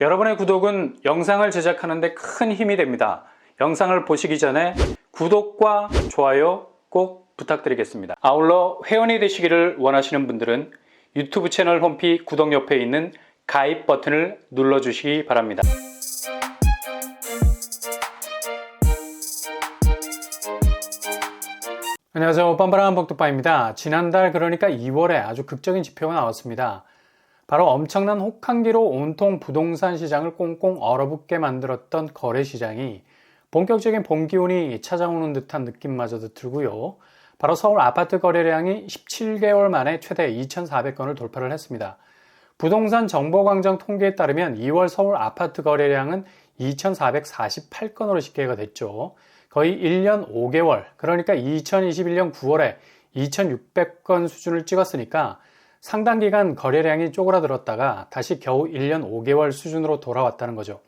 여러분의 구독은 영상을 제작하는 데 큰 힘이 됩니다. 영상을 보시기 전에 구독과 좋아요 꼭 부탁드리겠습니다. 아울러 회원이 되시기를 원하시는 분들은 유튜브 채널 홈피 구독 옆에 있는 가입 버튼을 눌러주시기 바랍니다. 안녕하세요. 뻔뻔한 복도파입니다. 지난달 그러니까 2월에 아주 극적인 지표가 나왔습니다. 바로 엄청난 혹한기로 온통 부동산 시장을 꽁꽁 얼어붙게 만들었던 거래 시장이 본격적인 봄 기온이 찾아오는 듯한 느낌마저도 들고요. 바로 서울 아파트 거래량이 17개월 만에 최대 2,400건을 돌파를 했습니다. 부동산 정보광장 통계에 따르면 2월 서울 아파트 거래량은 2,448건으로 집계가 됐죠. 거의 1년 5개월, 그러니까 2021년 9월에 2,600건 수준을 찍었으니까 상당 기간 거래량이 쪼그라들었다가 다시 겨우 1년 5개월 수준으로 돌아왔다는 거죠.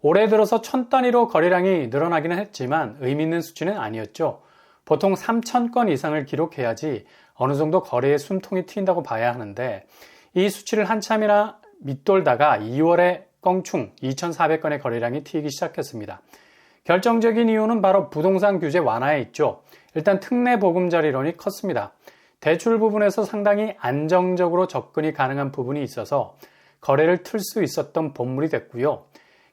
올해 들어서 천 단위로 거래량이 늘어나기는 했지만 의미 있는 수치는 아니었죠. 보통 3,000건 이상을 기록해야지 어느 정도 거래에 숨통이 트인다고 봐야 하는데 이 수치를 한참이나 밑돌다가 2월에 껑충 2,400건의 거래량이 튀기 시작했습니다. 결정적인 이유는 바로 부동산 규제 완화에 있죠. 일단 특례 보금자리론이 컸습니다. 대출 부분에서 상당히 안정적으로 접근이 가능한 부분이 있어서 거래를 틀 수 있었던 본물이 됐고요.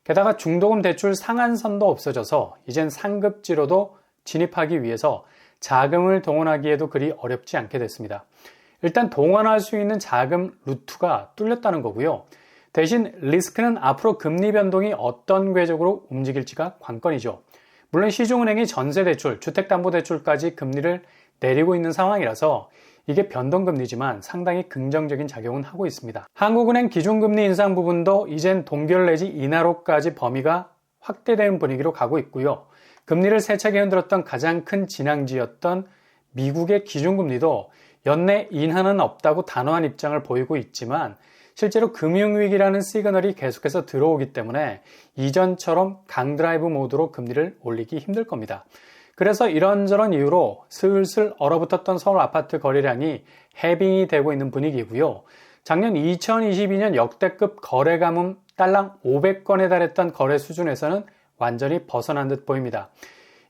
게다가 중도금 대출 상한선도 없어져서 이젠 상급지로도 진입하기 위해서 자금을 동원하기에도 그리 어렵지 않게 됐습니다. 일단 동원할 수 있는 자금 루트가 뚫렸다는 거고요. 대신 리스크는 앞으로 금리 변동이 어떤 궤적으로 움직일지가 관건이죠. 물론 시중은행이 전세대출, 주택담보대출까지 금리를 내리고 있는 상황이라서 이게 변동금리지만 상당히 긍정적인 작용은 하고 있습니다. 한국은행 기준금리 인상 부분도 이젠 동결 내지 인하로까지 범위가 확대되는 분위기로 가고 있고요. 금리를 세차게 흔들었던 가장 큰 진앙지였던 미국의 기준금리도 연내 인하는 없다고 단호한 입장을 보이고 있지만 실제로 금융위기라는 시그널이 계속해서 들어오기 때문에 이전처럼 강드라이브 모드로 금리를 올리기 힘들 겁니다. 그래서 이런저런 이유로 슬슬 얼어붙었던 서울 아파트 거래량이 해빙이 되고 있는 분위기고요. 작년 2022년 역대급 거래 가뭄 딸랑 500건에 달했던 거래 수준에서는 완전히 벗어난 듯 보입니다.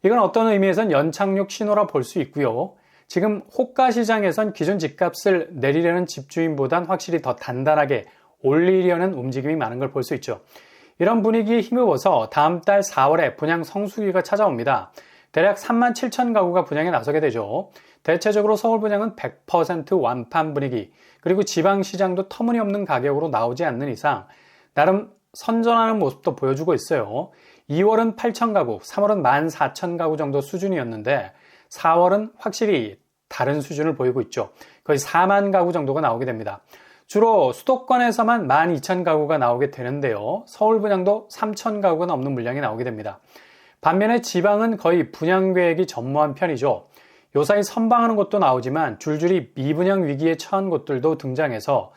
이건 어떤 의미에선 연착륙 신호라 볼 수 있고요. 지금 호가 시장에선 기존 집값을 내리려는 집주인보단 확실히 더 단단하게 올리려는 움직임이 많은 걸 볼 수 있죠. 이런 분위기에 힘입어서 다음 달 4월에 분양 성수기가 찾아옵니다. 대략 3만 7천 가구가 분양에 나서게 되죠. 대체적으로 서울 분양은 100% 완판 분위기, 그리고 지방 시장도 터무니없는 가격으로 나오지 않는 이상 나름 선전하는 모습도 보여주고 있어요. 2월은 8천 가구, 3월은 1만 4천 가구 정도 수준이었는데 4월은 확실히 다른 수준을 보이고 있죠. 거의 4만 가구 정도가 나오게 됩니다. 주로 수도권에서만 1만 2천 가구가 나오게 되는데요. 서울 분양도 3천 가구가 넘는 물량이 나오게 됩니다. 반면에 지방은 거의 분양 계획이 전무한 편이죠. 요사이 선방하는 곳도 나오지만 줄줄이 미분양 위기에 처한 곳들도 등장해서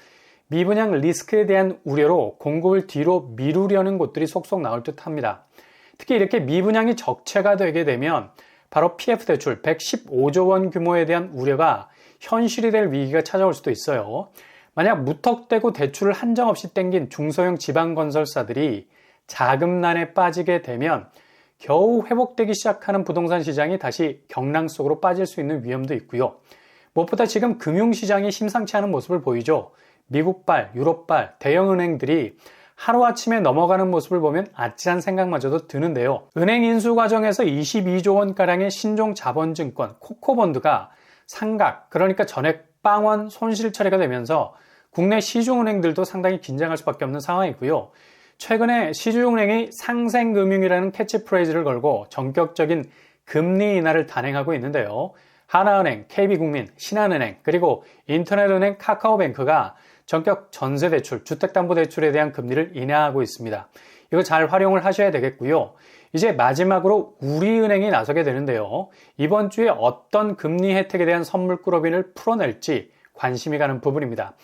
미분양 리스크에 대한 우려로 공급을 뒤로 미루려는 곳들이 속속 나올 듯 합니다. 특히 이렇게 미분양이 적체가 되게 되면 바로 PF 대출 115조 원 규모에 대한 우려가 현실이 될 위기가 찾아올 수도 있어요. 만약 무턱대고 대출을 한정없이 땡긴 중소형 지방 건설사들이 자금난에 빠지게 되면 겨우 회복되기 시작하는 부동산 시장이 다시 경랑 속으로 빠질 수 있는 위험도 있고요. 무엇보다 지금 금융시장이 심상치 않은 모습을 보이죠. 미국발, 유럽발, 대형은행들이 하루아침에 넘어가는 모습을 보면 아찔한 생각마저도 드는데요. 은행 인수 과정에서 22조 원가량의 신종 자본증권, 코코본드가 상각, 그러니까 전액 빵원 손실 처리가 되면서 국내 시중은행들도 상당히 긴장할 수밖에 없는 상황이고요. 최근에 시중은행이 상생금융이라는 캐치프레이즈를 걸고 전격적인 금리 인하를 단행하고 있는데요. 하나은행, KB국민, 신한은행, 그리고 인터넷은행 카카오뱅크가 전격 전세대출, 주택담보대출에 대한 금리를 인하하고 있습니다. 이거 잘 활용을 하셔야 되겠고요. 이제 마지막으로 우리은행이 나서게 되는데요. 이번 주에 어떤 금리 혜택에 대한 선물 꾸러미를 풀어낼지 관심이 가는 부분입니다.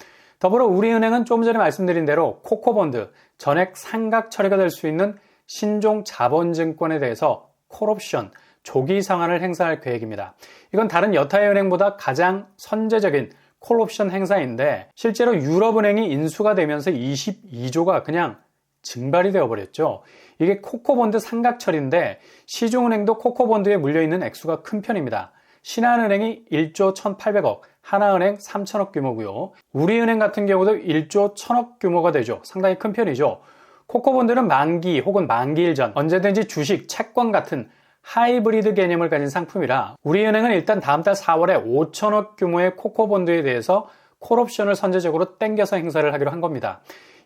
더불어 우리은행은 조금 전에 말씀드린 대로 코코본드, 전액 상각 처리가 될 수 있는 신종 자본증권에 대해서 콜옵션, 조기 상환을 행사할 계획입니다. 이건 다른 여타의 은행보다 가장 선제적인 콜옵션 행사인데 실제로 유럽은행이 인수가 되면서 22조가 그냥 증발이 되어버렸죠. 이게 코코본드 삼각철인데 시중은행도 코코본드에 물려있는 액수가 큰 편입니다. 신한은행이 1조 1,800억, 하나은행 3천억 규모고요. 우리은행 같은 경우도 1조 1천억 규모가 되죠. 상당히 큰 편이죠. 코코본드는 만기 혹은 만기일 전 언제든지 주식, 채권 같은 하이브리드 개념을 가진 상품이라 우리은행은 일단 다음 달 4월에 5천억 규모의 코코본드에 대해서 콜옵션을 선제적으로 땡겨서 행사를 하기로 한 겁니다.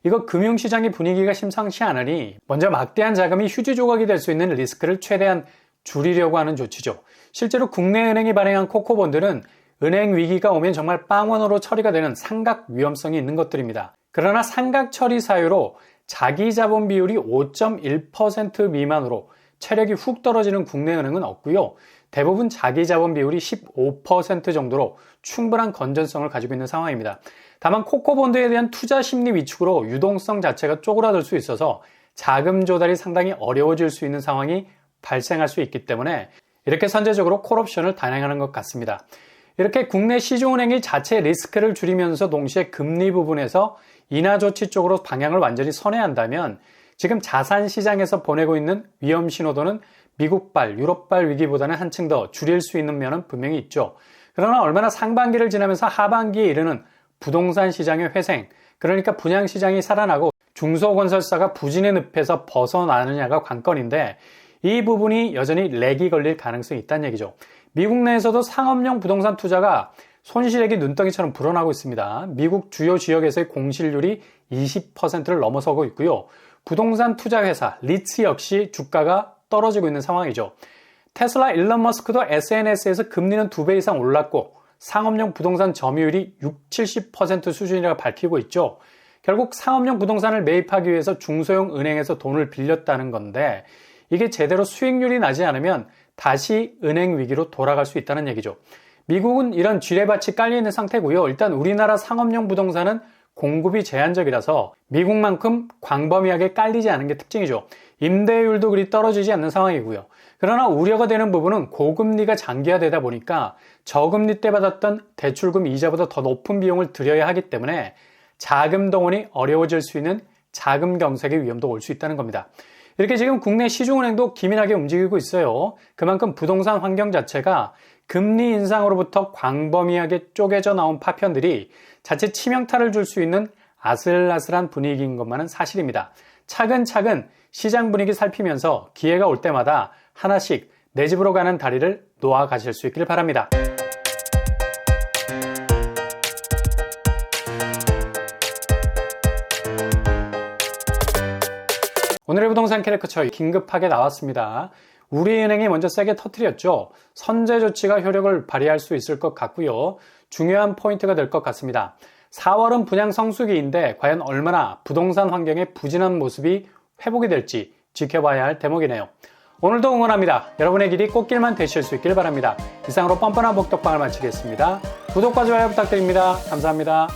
이거 금융시장의 분위기가 심상치 않으니 먼저 막대한 자금이 휴지 조각이 될 수 있는 리스크를 최대한 줄이려고 하는 조치죠. 실제로 국내 은행이 발행한 코코본드는 은행 위기가 오면 정말 빵원으로 처리가 되는 삼각 위험성이 있는 것들입니다. 그러나 삼각 처리 사유로 자기 자본 비율이 5.1% 미만으로 체력이 훅 떨어지는 국내 은행은 없고요. 대부분 자기 자본 비율이 15% 정도로 충분한 건전성을 가지고 있는 상황입니다. 다만 코코본드에 대한 투자 심리 위축으로 유동성 자체가 쪼그라들 수 있어서 자금 조달이 상당히 어려워질 수 있는 상황이 발생할 수 있기 때문에 이렇게 선제적으로 콜옵션을 단행하는 것 같습니다. 이렇게 국내 시중은행이 자체 리스크를 줄이면서 동시에 금리 부분에서 인하 조치 쪽으로 방향을 완전히 선회한다면 지금 자산 시장에서 보내고 있는 위험 신호도는 미국발, 유럽발 위기보다는 한층 더 줄일 수 있는 면은 분명히 있죠. 그러나 얼마나 상반기를 지나면서 하반기에 이르는 부동산 시장의 회생, 그러니까 분양 시장이 살아나고 중소건설사가 부진의 늪에서 벗어나느냐가 관건인데 이 부분이 여전히 렉이 걸릴 가능성이 있다는 얘기죠. 미국 내에서도 상업용 부동산 투자가 손실액이 눈덩이처럼 불어나고 있습니다. 미국 주요 지역에서의 공실률이 20%를 넘어서고 있고요. 부동산 투자 회사 리츠 역시 주가가 떨어지고 있는 상황이죠. 테슬라 일론 머스크도 SNS에서 금리는 두배 이상 올랐고 상업용 부동산 점유율이 6, 70% 수준이라고 밝히고 있죠. 결국 상업용 부동산을 매입하기 위해서 중소형 은행에서 돈을 빌렸다는 건데 이게 제대로 수익률이 나지 않으면 다시 은행 위기로 돌아갈 수 있다는 얘기죠. 미국은 이런 지뢰밭이 깔려 있는 상태고요. 일단 우리나라 상업용 부동산은 공급이 제한적이라서 미국만큼 광범위하게 깔리지 않은 게 특징이죠. 임대율도 그리 떨어지지 않는 상황이고요. 그러나 우려가 되는 부분은 고금리가 장기화되다 보니까 저금리 때 받았던 대출금 이자보다 더 높은 비용을 들여야 하기 때문에 자금 동원이 어려워질 수 있는 자금 경색의 위험도 올 수 있다는 겁니다. 이렇게 지금 국내 시중은행도 기민하게 움직이고 있어요. 그만큼 부동산 환경 자체가 금리 인상으로부터 광범위하게 쪼개져 나온 파편들이 자칫 치명타를 줄 수 있는 아슬아슬한 분위기인 것만은 사실입니다. 차근차근 시장 분위기 살피면서 기회가 올 때마다 하나씩 내 집으로 가는 다리를 놓아 가실 수 있기를 바랍니다. 오늘의 부동산 캐릭터처 긴급하게 나왔습니다. 우리은행이 먼저 세게 터트렸죠. 선제 조치가 효력을 발휘할 수 있을 것 같고요. 중요한 포인트가 될 것 같습니다. 4월은 분양 성수기인데 과연 얼마나 부동산 환경의 부진한 모습이 회복이 될지 지켜봐야 할 대목이네요. 오늘도 응원합니다. 여러분의 길이 꽃길만 되실 수 있길 바랍니다. 이상으로 뻔뻔한 복덕방을 마치겠습니다. 구독과 좋아요 부탁드립니다. 감사합니다.